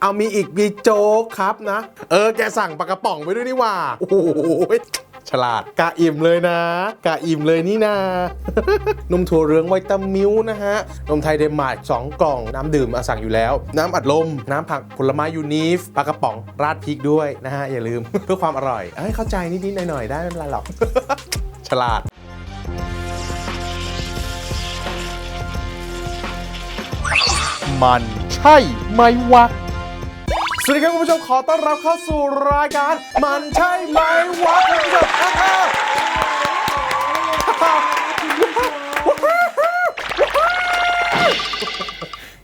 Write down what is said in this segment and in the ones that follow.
เอามีอีกมีโจ๊กครับนะ เออแกสั่งปลากระป๋องไปด้วยนี่ว่า โอ้โหฉลาดกะอิ่มเลยนะกะอิ่มเลยนี่นานมถั่วเหลืองไวตามิลนะฮะ นมไทยเดนมาร์ก2กล่อง น้ำดื่มอาสั่งอยู่แล้ว น้ำอัดลม น้ำผักผลไม้ยูนีฟปลากระป๋องราดพริกด้วยนะฮะ อย่าลืม เพื่อความอร่อยเอ้ยเข้าใจนิดๆหน่อยๆได้ไม่เป็นไรหรอก ฉลาดมันใช่ไหมวะ สวัสดีครับคุณผู้ชมขอต้อนรับเข้าสู่รายการ มันใช่ไหมวะคุณผู้ชม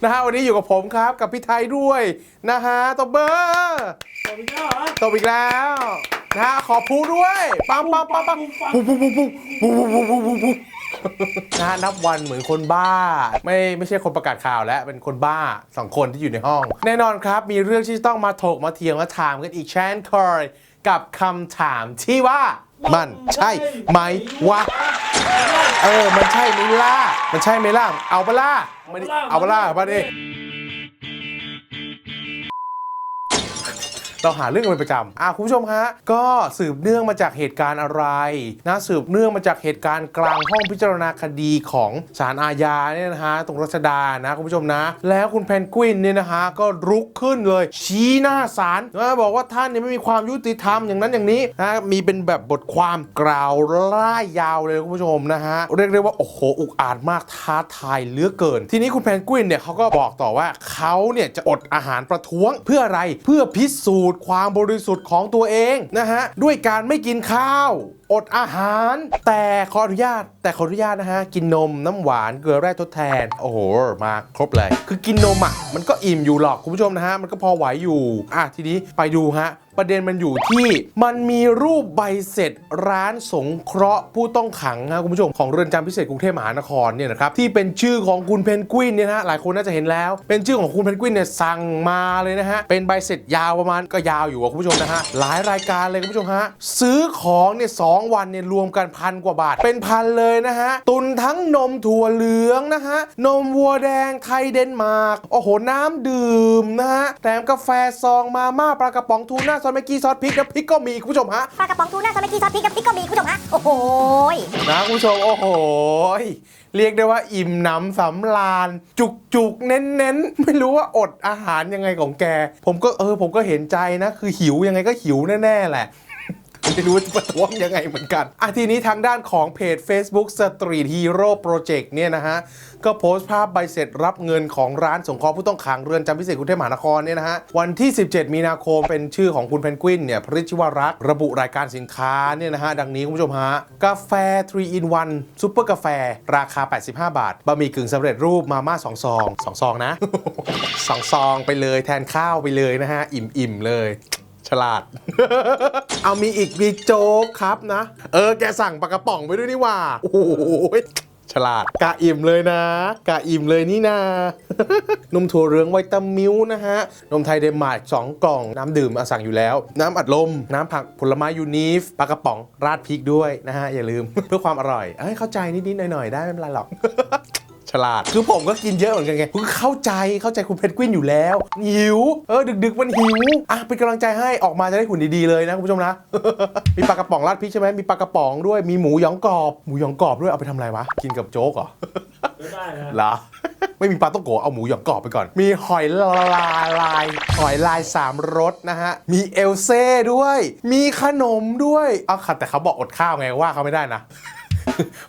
นะฮะวันนี้อยู่กับผมครับกับพี่ไทยด้วยนะฮะตบเบอร์ตบอีกแล้วนะฮะขอพูด้วยปั๊มปั๊มปั๊มปั๊มปุ๊บปุ๊บปุ๊บปุ๊บปุ๊บปุ๊บปุ๊บปุ๊บปุ๊บ นะฮะนับวันเหมือนคนบ้า ไม่ไม่ใช่คนประกาศข่าวแล้วเป็นคนบ้าสองคนที่อยู่ในห้อง แน่นอนครับมีเรื่องที่ต้องมาถกมาเถียงมาถามกันอีกเช่นเคยกับคำถามที่ว่ามันใช่ไหมวะเออ มันใช่ไหมล่ะ มันใช่ไหมล่ะ เอาปล่ะไม่ได้เอาปล่ะมาดิ เราหาเรื่องกันเป็นประจำอะคุณผู้ชมฮะก็สืบเนื่องมาจากเหตุการณ์อะไรนะสืบเนื่องมาจากเหตุการณ์กลางห้องพิจารณาคดีของศาลอาญาเนี่ยนะฮะตรงรัชดานะคุณผู้ชมนะ แล้วคุณแพนกวินเนี่ยนะฮะก็รุกขึ้นเลย ชี้หน้าศาลนะบอกว่าท่านเนี่ยไม่มีความยุติธรรมอย่างนั้นอย่างนี้นะมีเป็นแบบบทความกล่าวร่ายยาวเลยคุณผู้ชมนะฮะเรียกได้ว่าโอ้โหอุกอาจมากท้าทายเหลือเกิน ทีนี้คุณแพนกวินเนี่ยเขาก็บอกต่อว่าเขาเนี่ยจะอดอาหารประท้วงเพื่ออะไรเพื่อพิสูจน์ความบริสุทธิ์ของตัวเองนะฮะด้วยการไม่กินข้าว อดอาหาร แต่ขออนุญาต แต่ขออนุญาตนะฮะ กินนมน้ำหวานเกลือแร่ทดแทน โอ้โห มาครบเลย คือกินนมอะมันก็อิ่มอยู่หรอกคุณผู้ชมนะฮะ มันก็พอไหวอยู่อะทีนี้ไปดูฮะประเด็นมันอยู่ที่มันมีรูปใบเสร็จร้านสงเคราะห์ผู้ต้องขังนะคุณผู้ชมของเรือนจำพิเศษกรุงเทพมหานครเนี่ยนะครับที่เป็นชื่อของคุณเพนกวินเนี่ยนะฮะหลายคนน่าจะเห็นแล้ว เป็นชื่อของคุณเพนกวินเนี่ยสั่งมาเลยนะฮะเป็นใบเสร็จยาวประมาณก็ยาวอยู่อะคุณผู้ชมนะฮะหลายรายการเลยคุณผู้ชมฮะซื้อของเนี่ยสองวันเนี่ยรวมกันพันกว่าบาท เป็นพันเลยนะฮะ ตุนทั้งนมถั่วเหลืองนะฮะ นมวัวแดงไทยเดนมาร์ก โอ้โห น้ำดื่มนะฮะ แถมกาแฟซองมาม่าปลากระป๋องทูน่าซอสเมกกี้ซอสพริกน้ำพริกก็มีคุณผู้ชมฮะ ปลากระป๋องทูน่าสเปกกี้ซอสพริกกับพริกก็มีคุณผู้ชมฮะ โอ้โหยนะคุณผู้ชมโอ้โหยเรียกได้ว่าอิ่มหนำสำราญจุกจุกๆเน้นเน้นๆไม่รู้ว่าอดอาหารยังไงของแก ผมก็เออผมก็เห็นใจนะ คือหิวยังไงก็หิวแน่ๆแหละ ไม่รู้จะประท้วงยังไงเหมือนกันอะทีนี้ทางด้านของเพจ Facebook Street Hero Project เนี่ยนะฮะ ก็โพสต์ภาพใบเสร็จรับเงินของร้านสงเคราะห์ผู้ต้องขังเรือนจำพิเศษกรุงเทพมหานครเนี่ยนะฮะ วันที่ 17 มีนาคมเป็นชื่อของคุณเพนกวินเนี่ยพริชวรักษ์ระบุรายการสินค้าเนี่ยนะฮะ ดังนี้คุณผู้ชมฮะ กาแฟ 3 in 1ซุปเปอร์กาแฟ ราคา 85 บาทบะหมี่กึ่งสำเร็จรูปมาม่า2ซอง2ซองนะ2ซองไปเลยแทนข้าวไปเลยนะฮะอิ่มๆเลย ฉลาด เอามีอีกมีโจ๊กครับนะ เออแกสั่งปลากระป๋องไปด้วยนี่หว่า โอ้โหฉลาดกะอิ่มเลยนะ กะอิ่มเลยนี่นา นมถั่วเหลืองไวตามิลนะฮะ นมไทยเดนมาร์ก2กล่อง น้ำดื่มอาสั่งอยู่แล้ว น้ำอัดลม น้ำผักผลไม้ยูนีฟปลากระป๋องราดพริกด้วยนะฮะ อย่าลืม เพื่อความอร่อยเอ้ยเข้าใจนิดๆหน่อยๆ ได้ไม่เป็นไรหรอก ฉลาด คือผมก็กินเยอะเหมือนกันไงคือเข้าใจเข้าใจคุณเพนกวินอยู่แล้วหิวเออดึกๆมันหิวอะเป็นกำลังใจให้ออกมาจะได้หุ่นดีๆเลยนะคุณผู้ชมนะ มีปลากระป๋องราดพริกใช่ไหมมีปลากระป๋องด้วยมีหมูหยองกรอบหมูหยองกรอบด้วยเอาไปทำอะไรวะกินกับโจ๊กเหรอไม่ได้นะเหรอไม่มีปลาต้องโกะเอาหมูหยองกรอบไปก่อน มีหอยลายลาย หอยลายสามรสนะฮะ มีเอลเซ่ด้วย มีขนมด้วยเอาค่ะแต่เขาบอกอดข้าวไงว่าเขาไม่ได้นะ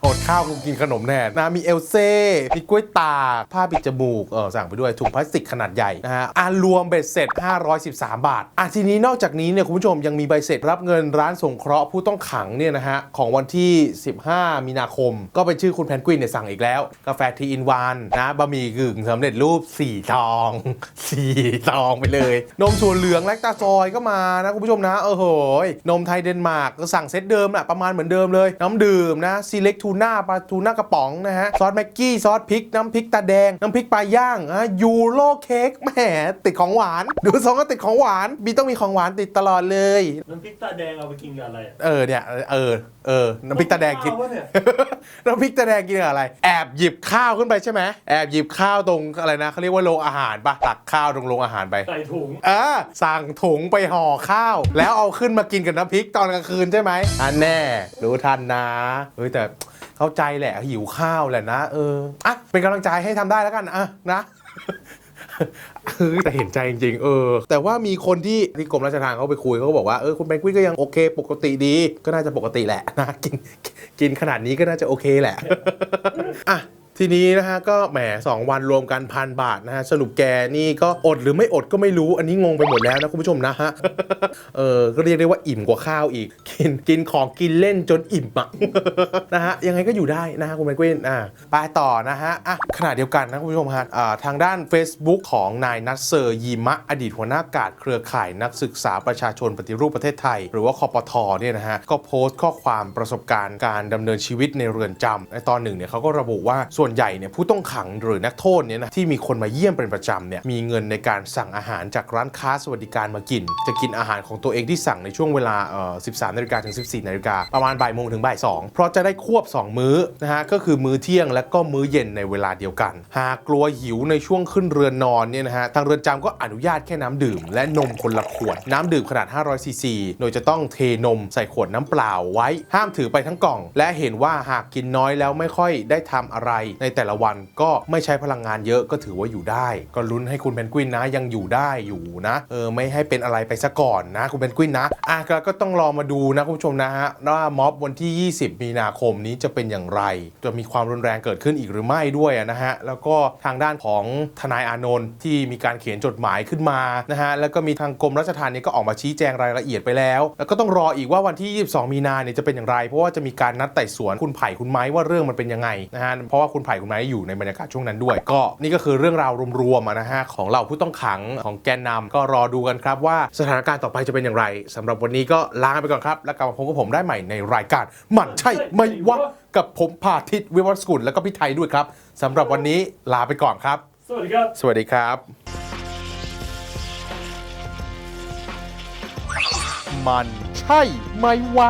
อดข้าวกูกินขนมแน่นะมีเอลเซ่มีกล้วยตากผ้าปิดจมูกเออสั่งไปด้วยถุงพลาสติกขนาดใหญ่นะฮะอ่ารวมเบ็ดเสร็จ 513 บาทอะทีนี้นอกจากนี้เนี่ยคุณผู้ชมยังมีใบเสร็จรับเงินร้านสงเคราะห์ผู้ต้องขังเนี่ยนะฮะของวันที่ 15 มีนาคม ก็เป็นชื่อคุณแพนกวินเนี่ยสั่งอีกแล้ว กาแฟทีอินวันนะบะหมี่กึ่งสำเร็จรูป4ซอง4ซองไปเลย นมถั่วเหลืองแลคตาซอยก็มานะคุณผู้ชมนะเออโหยนมไทยเดนมาร์กก็สั่งเซตเดิมแหละประมาณเหมือนเดิมเลย น้ำดื่มนะซีเล็กทูน่าปลาทูน่ากระป๋องนะฮะ ซอสแม็กกี้ซอสพริก น้ำพริกตาแดง น้ำพริกปลาย่างอะยูโรเค้กแหมติดของหวาน ดูทรงก็ติดของหวาน มีต้องมีของหวานติดตลอดเลย น้ำพริกตาแดงเอาไปกินกับอะไรอะเออเนี่ยเออเออน้ำพริกตาแดงกิน ข้าววะเนี่ย น้ำพริกตาแดงกินกับอะไร แอบหยิบข้าวขึ้นไปใช่ไหมแอบหยิบข้าวตรงอะไรนะเขาเรียกว่าโรงอาหารปะตักข้าวตรงโรงอาหารไปใส่ถุงเออสั่งถุงไปห่อข้าว แล้วเอาขึ้นมากินกับน้ำพริกตอนกลางคืนใช่ไหมอันแน่ รู้ทันนะเฮ้ยแต่เข้าใจแหละหิวข้าวแหละนะ เอออะเป็นกำลังใจให้ทำได้แล้วกันอะนะเฮ้ยแต่เห็นใจจริงๆเออ แต่ว่ามีคนที่ที่กรมราชทานเขาไปคุยเขาก็บอกว่าเออคุณแพนกวินก็ยังโอเค ปกติดี ก็น่าจะปกติแหละนะกินกินขนาดนี้ก็น่าจะโอเคแหละอะ ทีนี้นะฮะก็แหม2 วันรวมกันพันบาทนะฮะสรุปแกนี่ก็อดหรือไม่อดก็ไม่รู้อันนี้งงไปหมดแล้วนะคุณผู้ชมนะฮะเออก็เรียกได้ว่าอิ่มกว่าข้าวอีก กินกินของกินเล่นจนอิ่มอะนะฮะยังไงก็อยู่ได้นะฮะคุณแมนกวินอ่าไปต่อนะฮะอะขณะเดียวกันนะคุณผู้ชมฮะอ่าทางด้าน Facebook ของนายนัทเซอร์ยีมะอดีตหัวหน้ากาดเครือข่ายนักศึกษาประชาชนปฏิรูปประเทศไทย หรือว่าคอปทเนี่ยนะฮะก็โพสต์ข้อความประสบการณ์การดำเนินชีวิตในเรือนจำในตอนหนึ่งเนี่ยเขาก็ระบุว่าส่วนใหญ่เนี่ยผู้ต้องขังหรือนักโทษเนี่ยนะที่มีคนมาเยี่ยมเป็นประจำเนี่ยมีเงินในการสั่งอาหารจากร้านค้าสวัสดิการมากิน จะกินอาหารของตัวเองที่สั่งในช่วงเวลาเอ่อ13นาฬิกาถึง 14นาฬิกาประมาณบ่ายโมงถึงบ่ายสองเพราะจะได้ควบ 2 มื้อนะฮะก็คือมื้อเที่ยงและก็มื้อเย็นในเวลาเดียวกัน หากกลัวหิวในช่วงขึ้นเรือนนอนเนี่ยนะฮะทางเรือนจำก็อนุญาตแค่น้ำดื่ม และนมคนละขวดน้ำดื่มขนาด 500ซีซีโดยจะต้องเทนมใส่ขวดน้ำเปล่าไว้ ห้ามถือไปทั้งกล่อง และเห็นว่าหากกินน้อยแล้วไม่ค่อยได้ทำอะไรในแต่ละวันก็ไม่ใช้พลังงานเยอะก็ถือว่าอยู่ได้ ก็ลุ้นให้คุณเพนกวินนะยังอยู่ได้อยู่นะเออไม่ให้เป็นอะไรไปซะก่อนนะคุณเพนกวินนะอะก็ก็ต้องรอมาดูนะคุณผู้ชมนะฮะว่าม็อบวันที่ 20 มีนาคมนี้จะเป็นอย่างไร จะมีความรุนแรงเกิดขึ้นอีกหรือไม่ด้วยนะฮะแล้วก็ทางด้านของทนายอานนท์ที่มีการเขียนจดหมายขึ้นมานะฮะแล้วก็มีทางกรมราชทัณฑ์เนี่ก็ออกมาชี้แจงรายละเอียดไปแล้ว แล้วก็ต้องรออีกว่าวันที่ 22 มีนาเนี่ยจะเป็นอย่างไร เพราะว่าจะมีการนัดไต่สวนคุณไผ่คุณไม้ว่าเรื่องมันเป็นยังไงนะฮะเพราะว่าคุณไผ่คุณไม้อยู่ในบรรยากาศช่วงนั้นด้วย ก็นี่ก็คือเรื่องราวรวมๆนะฮะของเหล่าผู้ต้องขังของแกนนำก็รอดูกันครับว่าสถานการณ์ต่อไปจะเป็นอย่างไรสำหรับวันนี้ก็ลาไปก่อนครับ แล้วกลับมาพบกับผมได้ใหม่ในรายการหมันใช่ไหม่วะกับผมพาทิตวิวัฒน์สกุลแล้วก็พี่ไทยด้วยครับสำหรับวันนี้ลาไปก่อนครับ สวัสดีครับ สวัสดีครับ มันใช่ไหมวะ